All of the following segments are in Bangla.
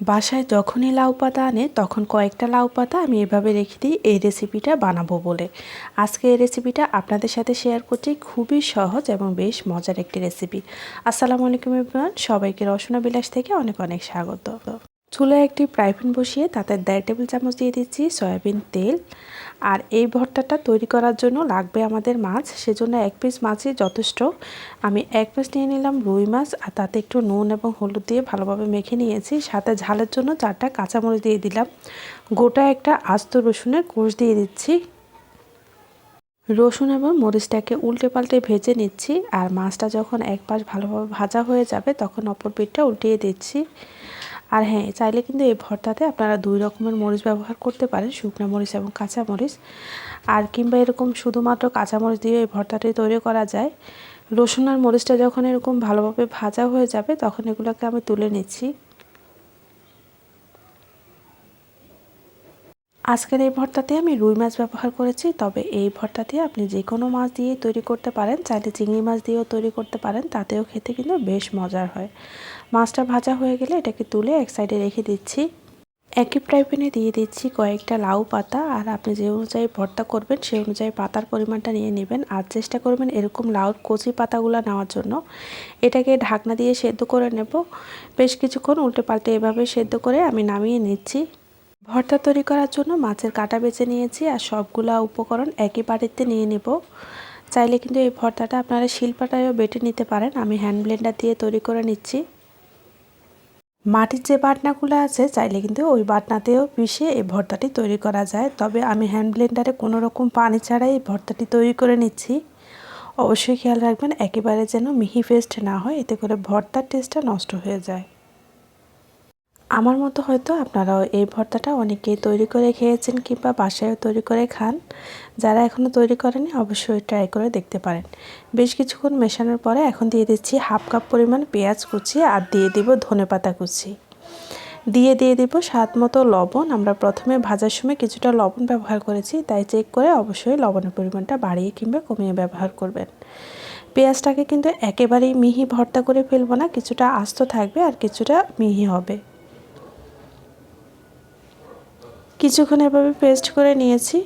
বাসায় যখনই লাউ পাতা আনে, তখন কয়েকটা লাউ পাতা আমি এভাবে রেখে দিই এই রেসিপিটা বানাবো বলে। আজকে এই রেসিপিটা আপনাদের সাথে শেয়ার করছি, খুবই সহজ এবং বেশ মজার একটি রেসিপি আসসালামু আলাইকুম ইবরান সবাইকে রসনা বিলাস থেকে অনেক অনেক স্বাগত। চুলায় একটি ফ্রাই প্যান বসিয়ে তাতে দেড় টেবিল চামচ দিয়ে দিচ্ছি সয়াবিন তেল। আর এই ভর্তাটা তৈরি করার জন্য লাগবে আমাদের মাছ, সেজন্য এক পিস মাছই যথেষ্ট। আমি এক পিস নিয়ে নিলাম রুই মাছ, আর তাতে একটু নুন এবং হলুদ দিয়ে ভালোভাবে মেখে নিয়েছি। সাথে ঝালের জন্য চারটা কাঁচামরিচ দিয়ে দিলাম। গোটা একটা আস্ত রসুনের কোষ দিয়ে দিচ্ছি। রসুন এবং মরিচটাকে উল্টে পাল্টে ভেজে নিচ্ছি, আর মাছটা যখন এক পাশ ভালোভাবে ভাজা হয়ে যাবে, তখন অপর পিঠটা উল্টিয়ে দিচ্ছি। আর হ্যাঁ চাইলে কিন্তু এই ভর্তাতে আপনারা দুই রকমের মরিচ ব্যবহার করতে পারেন, শুকনো মরিচ এবং কাঁচা মরিচ। আর কিংবা এরকম শুধুমাত্র কাঁচা মরিচ দিয়ে এই ভর্তাটি তৈরি করা যায়। রসুন আর মরিচটা যখন এরকম ভালোভাবে ভাজা হয়ে যাবে, তখন এগুলোকে আমি তুলে নিচ্ছি। আজকের এই ভর্তাতে আমি রুই মাছ ব্যবহার করেছি, তবে এই ভর্তাতে আপনি যে কোনো মাছ দিয়ে তৈরি করতে পারেন, চাইলে চিংড়ি মাছ দিয়েও তৈরি করতে পারেন, তাতেও খেতে কিন্তু বেশ মজার হয়। মাছটা ভাজা হয়ে গেলে এটাকে তুলে এক সাইডে রেখে দিচ্ছি। একই ফ্রাই প্যানে দিয়ে দিচ্ছি কয়েকটা লাউ পাতা, আর আপনি যে অনুযায়ী ভর্তা করবেন সেই অনুযায়ী পাতার পরিমাণটা নিয়ে নেবেন, আর চেষ্টা করবেন এরকম লাউর কচি পাতাগুলো নেওয়ার জন্য। এটাকে ঢাকনা দিয়ে সেদ্ধ করে নেব। বেশ কিছুক্ষণ উল্টে পাল্টে এভাবে সেদ্ধ করে আমি নামিয়ে নিচ্ছি। ভর্তা তৈরি করার জন্য মাছের কাটা বেছে নিয়েছি আর সবগুলা উপকরণ একই বাড়িতে নিয়ে নেব। চাইলে কিন্তু এই ভর্তাটা আপনারা শিলপাটায়ও বেটে নিতে পারেন। আমি হ্যান্ড ব্লেন্ডার দিয়ে তৈরি করে নিচ্ছি। মাটির যে বাটনাগুলো আছে, চাইলে কিন্তু ওই বাটনাতেও পিষে এই ভর্তাটি তৈরি করা যায়। তবে আমি হ্যান্ড ব্লেন্ডারে কোনো রকম পানি ছাড়াই এই ভর্তাটি তৈরি করে নিচ্ছি। অবশ্যই খেয়াল রাখবেন, একেবারে যেন মিহি পেস্ট না হয়, এতে করে ভর্তার টেস্টটা নষ্ট হয়ে যায়। আমার মতো হয়তো আপনারাও এই ভর্তাটা অনেকেই তৈরি করে খেয়েছেন কিংবা বাসায়ও তৈরি করে খান। যারা এখনও তৈরি করেনি অবশ্যই ট্রাই করে দেখতে পারেন। বেশ কিছুক্ষণ মেশানোর পরে এখন দিয়ে দিচ্ছি হাফ কাপ পরিমাণ পেঁয়াজ কুচি আর দিয়ে দিব ধনে পাতা কুচি। দিয়ে দিয়ে দিব স্বাদ মতো লবণ। আমরা প্রথমে ভাজার সময় কিছুটা লবণ ব্যবহার করেছি, তাই চেক করে অবশ্যই লবণের পরিমাণটা বাড়িয়ে কিংবা কমিয়ে ব্যবহার করবেন। পেঁয়াজটাকে কিন্তু একেবারেই মিহি ভর্তা করে ফেলব না, কিছুটা আস্ত থাকবে আর কিছুটা মিহি হবে। কিছুক্ষণ এভাবে পেস্ট করে নিয়েছি।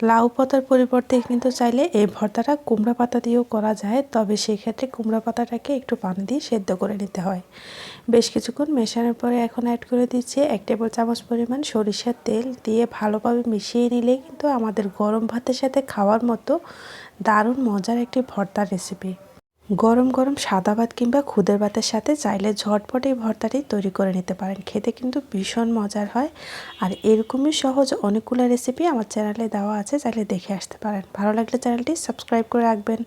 লাউ পাতার পরিবর্তে কিন্তু চাইলে এই ভর্তাটা কুমড়া পাতা দিয়েও করা যায়, তবে সেক্ষেত্রে কুমড়া পাতাটাকে একটু পানি দিয়ে সেদ্ধ করে নিতে হয়। বেশ কিছুক্ষণ মেশানোর পরে এখন অ্যাড করে দিচ্ছি এক টেবিল চামচ পরিমাণ সরিষার তেল দিয়ে ভালোভাবে মিশিয়ে নিলে কিন্তু আমাদের গরম ভাতের সাথে খাওয়ার মতো দারুণ মজার একটি ভর্তার রেসিপি গরম গরম সাদা ভাত কিংবা খুদের ভাতের সাথে চাইলে ঝটপট এই ভর্তাটি তৈরি করে নিতে পারেন। খেতে কিন্তু ভীষণ মজার হয়। আর এরকমই সহজ অনেকগুলো রেসিপি আমার চ্যানেলে দেওয়া আছে, চাইলে দেখে আসতে পারেন। ভালো লাগলে চ্যানেলটি সাবস্ক্রাইব করে রাখবেন।